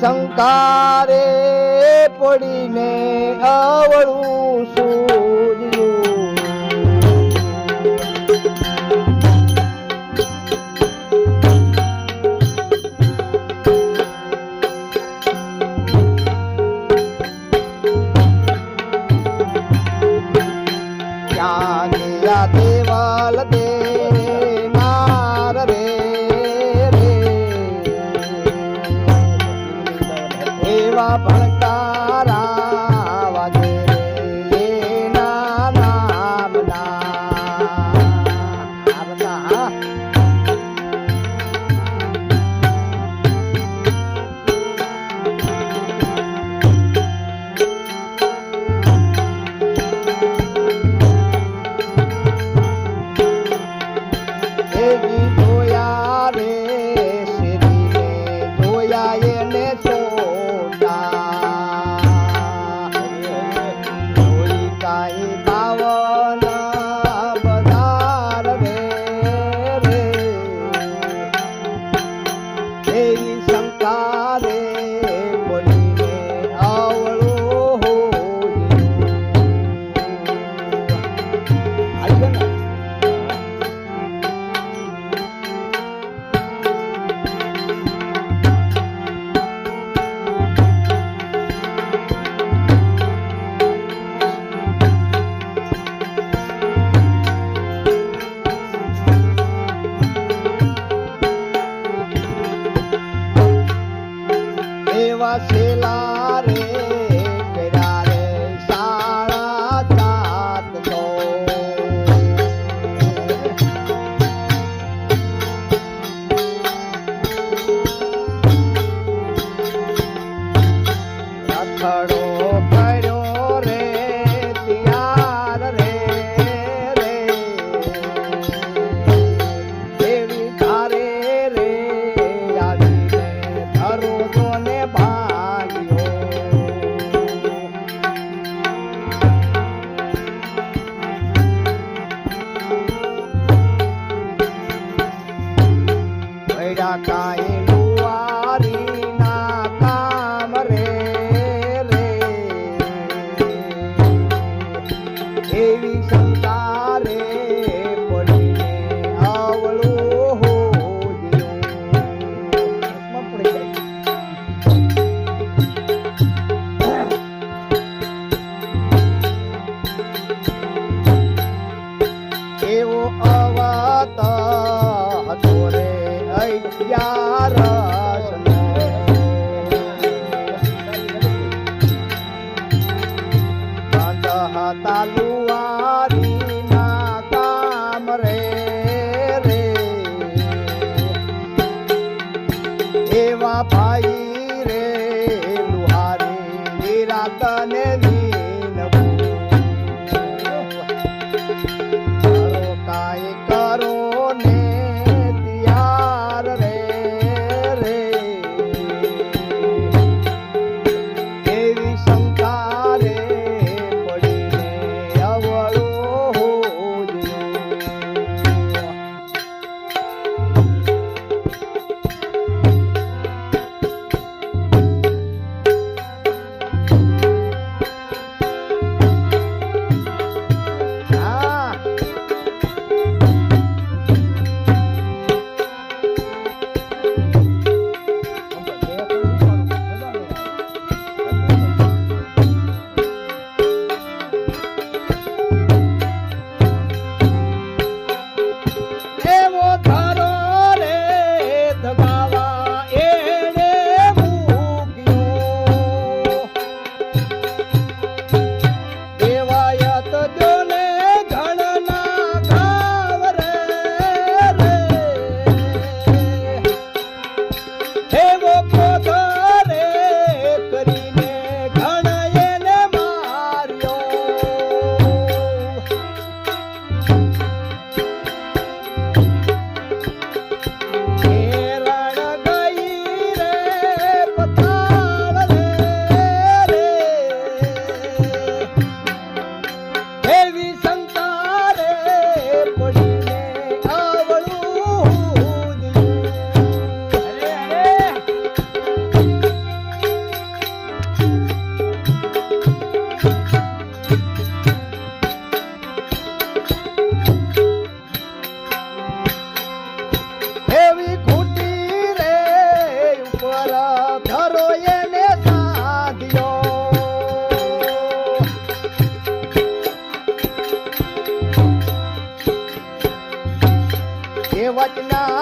શંકારે પડીને આવડું છું. એવા ભણકારા વાગે. એના નામના. એ ગીત vasela 呀。એ વચના